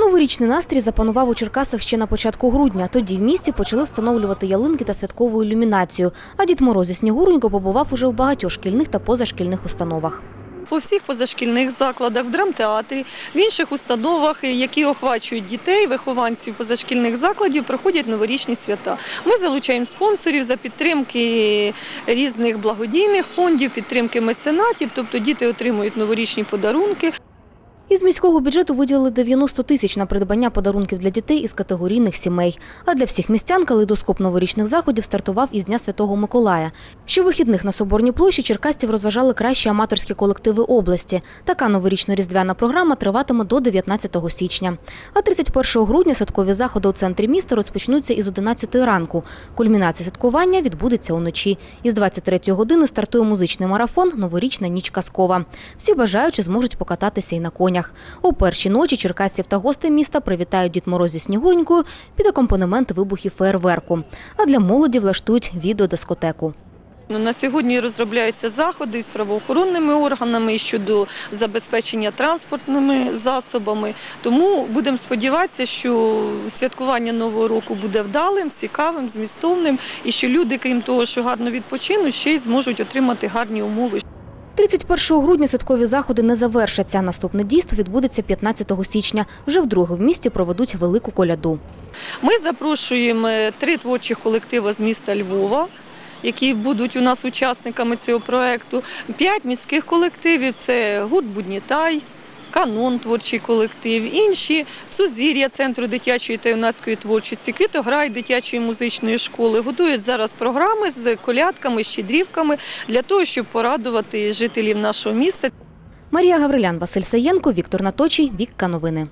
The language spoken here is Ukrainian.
Новорічний настрій запанував у Черкасах ще на початку грудня. Тоді в місті почали встановлювати ялинки та святкову ілюмінацію. А Дід Мороз і Снігуренько побував уже в багатьох шкільних та позашкільних установах. по всіх позашкільних закладах, в драмтеатрі, в інших установах, які охвачують дітей, вихованців позашкільних закладів, проходять новорічні свята. Ми залучаємо спонсорів за підтримки різних благодійних фондів, підтримки меценатів, тобто діти отримують новорічні подарунки. Із міського бюджету виділили 90 тисяч на придбання подарунків для дітей із категорійних сімей. А для всіх містян калейдоскоп новорічних заходів стартував із Дня Святого Миколая. Щовихідних на Соборній площі черкастів розважали кращі аматорські колективи області. Така новорічно-різдвяна програма триватиме до 19 січня. А 31 грудня святкові заходи у центрі міста розпочнуться із 11 ранку. Кульмінація святкування відбудеться уночі. Із 23 години стартує музичний марафон Новорічна ніч казкова. Всі бажаючі зможуть покататися і на конях. У перші ночі черкасців та гостей міста привітають Дід Мороз зі Снігуренькою під акомпанемент вибухів феєрверку. А для молоді влаштують відеодискотеку. Ну, На сьогодні розробляються заходи з правоохоронними органами щодо забезпечення транспортними засобами. Тому будемо сподіватися, що святкування нового року буде вдалим, цікавим, змістовним, і що люди, крім того, що гарно відпочинуть, ще й зможуть отримати гарні умови. 31 грудня святкові заходи не завершаться. Наступне дійство відбудеться 15 січня. Вже вдруге в місті проведуть велику коляду. Ми запрошуємо е, три творчих колективи з міста Львова. Які будуть у нас учасниками цього проєкту. П'ять міських колективів це гурт Буднітай, Канон творчий колектив, інші Сузір'я Центру дитячої та юнацької творчості, Квітограй дитячої музичної школи готують зараз програми з колядками, щедрівками для того, щоб порадувати жителів нашого міста. Марія Гаврилян, Василь Саєнко, Віктор Наточий, Вікка Новини.